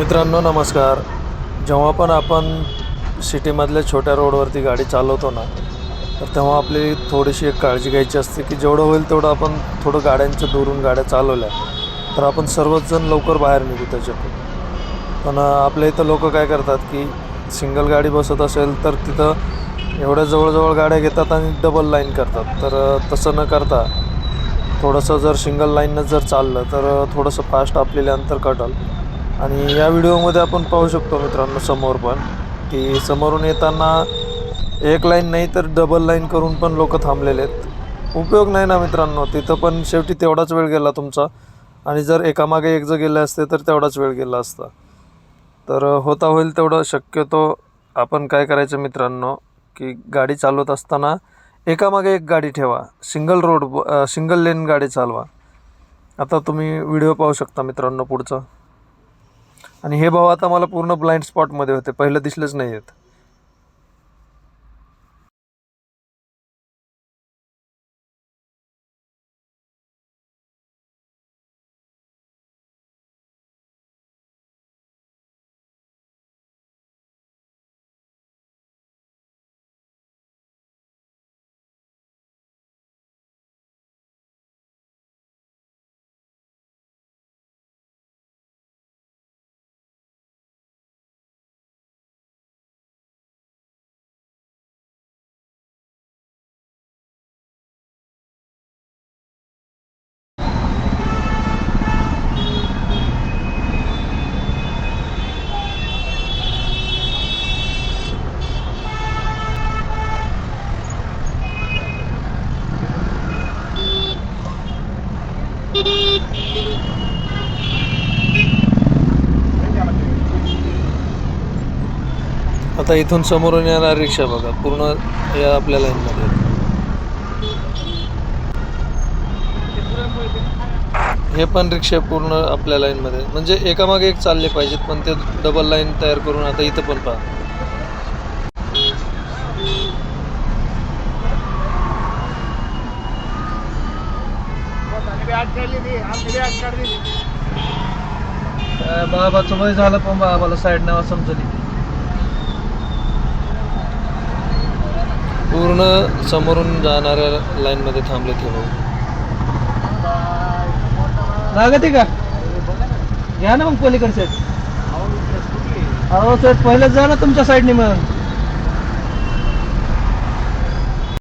मित्रांनो नमस्कार. जेव्हा पण आपण सिटीमधल्या छोट्या रोडवरती गाडी चालवतो ना तर तेव्हा आपली थोडीशी एक काळजी घ्यायची असते की जेवढं होईल तेवढं आपण थोडं गाड्यांच्या दुरून गाड्या चालवल्या. तर आपण सर्वच जण लवकर बाहेर निघू त्याच्यातून. पण आपल्या इथं लोक काय करतात की सिंगल गाडी बसत असेल तर तिथं एवढ्या जवळजवळ गाड्या घेतात आणि डबल लाईन करतात. तर तसं न करता थोडंसं जर सिंगल लाईननं जर चाललं तर थोडंसं फास्ट आपल्याला अंतर कटल. आणि या व्हिडिओमध्ये आपण पाहू शकतो मित्रांनो समोर पण की समोरून येताना एक लाईन नाही तर डबल लाईन करून पण लोक थांबलेले आहेत. उपयोग नाही ना मित्रांनो तिथं पण शेवटी तेवढाच वेळ गेला तुमचा. आणि जर एकामागे एक जर गेले असते तर तेवढाच वेळ गेला असता. तर होता होईल तेवढं शक्यतो आपण काय करायचं मित्रांनो की गाडी चालवत असताना एकामागे एक गाडी ठेवा. सिंगल रोड सिंगल लेन गाडी चालवा. आता तुम्ही व्हिडिओ पाहू शकता मित्रांनो पुढचा. आणि हे भाऊ आता मला पूर्ण ब्लाइंड स्पॉटमध्ये होते. पहिलं दिसलेच नाही आहेत आता इथून समोरून येणार रिक्षा बघा पूर्ण या आपल्या लाईनमध्ये मध्ये हे पण रिक्षा पूर्ण आपल्या लाईनमध्ये म्हणजे एकामागे एक चालले पाहिजेत पण ते डबल लाईन तयार करून आता इथं पण पहा. बाबाचं वय झालं पण बाबाला साईड नावा समजली. पूर्ण समोरून जाणाऱ्या लाईन मध्ये थांबले ते भाऊ. लागते का? घ्या ना मग पलीकडे सेट अहो सेट पहिलेच जा ना तुमच्या साईडने मग.